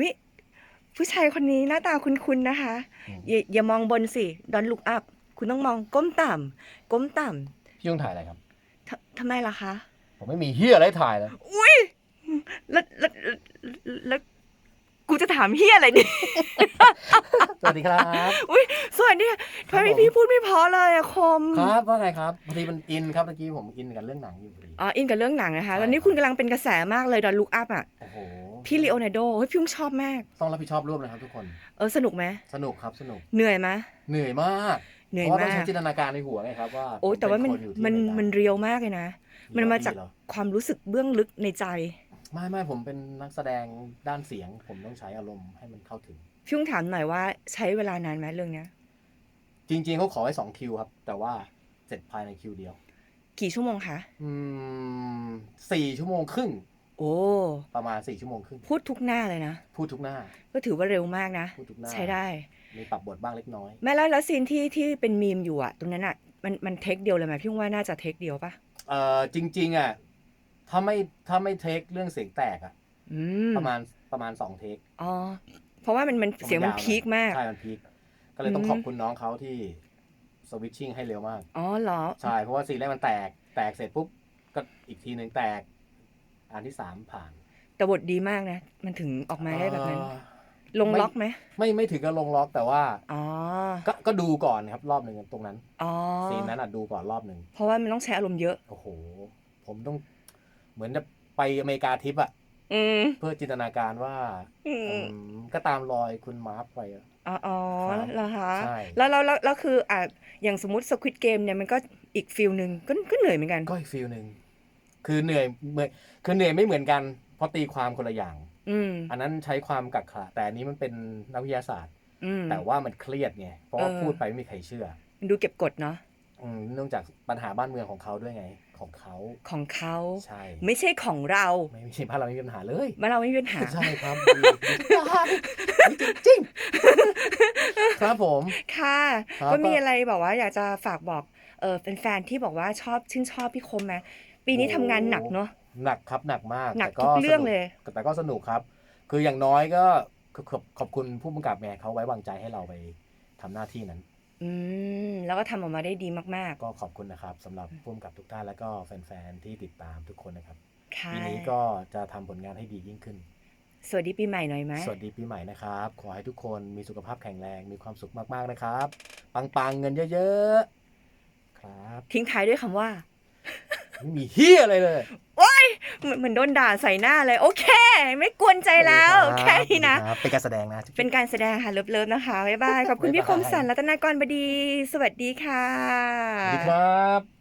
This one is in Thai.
วิผู้ชายคนนี้หน้าตาคุ้นๆนะคะอืมอย่าอย่ามองบนสิดอนลุกอัพคุณต้องมองก้มต่ำก้มต่พี่ต้องถ่ายอะไรครับำททำไมล่ะคะ ผมไม่มีเฮียอะไรถ่ายเลยอุ้ยแล้วแล้วแล้วแล้วกูจะถามเฮียอะไรเนี่ยสวัสดีครับ อุ้ยสวัสดีค่ะทำไมครับผมพี่พูดไม่เพอเลยอะคมครับว่าไงครับพอดีมันอินครับเมื่อกี้ผมอินกับเรื่องหนังอยู่พอดี อ๋ออินกับเรื่องหนังนะคะใช่แล้วนี่คุณกำลังเป็นกระแสมากเลยดอนลุกอัพอะโอ้โห พี่ลีโอนาร์โดเฮ้ยพี่ยุ่งชอบมาก ต้องรับผิดชอบร่วมนะครับทุกคน เออสนุกไหมสนุกครับสนุก เหนื่อยไหมเหนื่อยมากเหนื่อยเพราะว่าต้อมางใช้กจินตนาการในหัวไงครับว่าโอ้แต่ว่ามันผเป็คอยู่ที่มันอเริกามันเรียวมากเลยนะ มันมาจากเหรอความรู้สึกเบื้องลึกในใจ ไม่ไม่ผมเป็นนักแสดงด้านเสียง ผมต้องใช้อารมณ์ให้มันเข้าถึง พี่ยุ่งถามหน่อยว่าใช้เวลานานไหมเรื่องเนี้ย จริง ๆเขาขอไว้สองคิวครับ แต่ว่าเสร็จภายในคิวเดียว กี่ชั่วโมงคะ อืมสี่ชั่วโมงครึ่ง โอ้ประมาณสี่ชั่วโมงครึ่งพูดทุกหน้าเลยนะ พูดทุกหน้า ก็ถือว่าเร็วมากนะพูดทุกหน้าใช้ได้มีปรับบทบ้างเล็กน้อย แม่แล้วแล้วซีนที่ที่เป็นมีมอยู่อะตรงนั้นอะมันมันเทคเดียวเลยไหมพี่ยุ่งว่าน่าจะเทคเดียวปะเอ่อจริง ๆอะถ้าไม่ถ้าไม่เทคเรื่องเสียงแตกอะอืมประมาณประมาณสองเทคอ๋อเพราะว่ามันมันเสียงมันวพีคมากใช่มันพีคก็เลยต้องอืมขอบคุณน้องเขาที่สวิตชิ่งให้เร็วมาก อ๋อเหรอ ใช่ เพราะว่าซีนแรกมันแตก แตกเสร็จปุ๊บ ก็อีกทีหนึ่งแตก อันที่สามผ่าน แต่บทดีมากนะ มันถึงออกมาได้แบบนั้น เอ่อลงล็อกไหมไม่ไม่ถึงกับลงล็อกแต่ว่าอ๋อ ก็ก็ดูก่อนครับรอบหนึ่งตรงนั้นอ๋อ ซีนนั้นอะดูก่อนรอบหนึ่งเพราะว่ามันต้องใช้อารมณ์เยอะ โอ้โห ผมต้อง เหมือนจะไปอเมริกาทริปอะอืมเพื่อจินตนาการว่าอืมอืมก็ตามรอยคุณมาร์ฟไปอะ อ๋ออ๋อครับเหรอคะใช่ แล้วแล้วแล้วแล้วคืออะอย่างสมมติสควิตเกมเนี่ยมันก็อีกฟิลหนึ่งก็ก็เหนื่อยเหมือนกัน ก็อีกฟิลหนึ่ง คือเหนื่อยเหมือนคือเหนื่อยไม่เหมือนกัน เพราะตีความคนละอย่าง อืมอันนั้นใช้ความกักขระแต่อันนี้มันเป็นนักวิทยาศาสตร์ อืม แต่ว่ามันเครียดไงเพราะว่าเออ พูดไปไม่มีใครเชื่อมันดูเก็บกดเนาะอืมเนื่องจากปัญหาบ้านเมืองของเขาด้วยไง ของเขาของเขาใช่ไม่ใช่ของเราไม่ไม่ใช่บ้านเราไม่มีปัญหาเลยบ้านเราไม่มีปัญหาใช่ครับจริงๆครับผม ค่ะครับก็มีก็อะไรบอกว่าอยากจะฝากบอกเออเป็นแฟนๆที่บอกว่าชอบชื่นชอบพี่คมไหม ปีนี้ทำงานหนักเนาะ หนักครับหนักมากหนักแต่ทุกเรื่องเลยสนุกแต่ก็สนุกครับ คืออย่างน้อยก็ขอบขอบคุณผู้กำกับแม่เขาไว้วางใจให้เราไปทำหน้าที่นั้น อืมแล้วก็ทำออกมาได้ดีมากก็ขอบคุณนะครับสำหรับผู้กำกับทุกท่านแล้วก็แฟนๆที่ติดตามทุกคนนะครับๆ ค่ะ ปีนี้ก็จะทำผลงานให้ดียิ่งขึ้น สวัสดีปีใหม่หน่อยไหมสวัสดีปีใหม่นะครับ ขอให้ทุกคนมีสุขภาพแข็งแรง มีความสุขมากๆนะครับ ปังๆ เงินเยอะๆ ครับ ทิ้งท้ายด้วยคำว่า ไม่มีเฮียอะไรเลยเหมือนเหมือนโดนด่าใส่หน้าเลย โอเค ไม่กวนใจแล้วสวัสดีแค่รับนี้นะสวัสดีครับเป็นการแสดงนะ เป็นการแสดงค่ะเลิฟๆนะคะ บ๊ายบาย ขอบคุณบ๊ายบายพี่คมสันรัตนากรบดี สวัสดีค่ะ สวัสดีครับ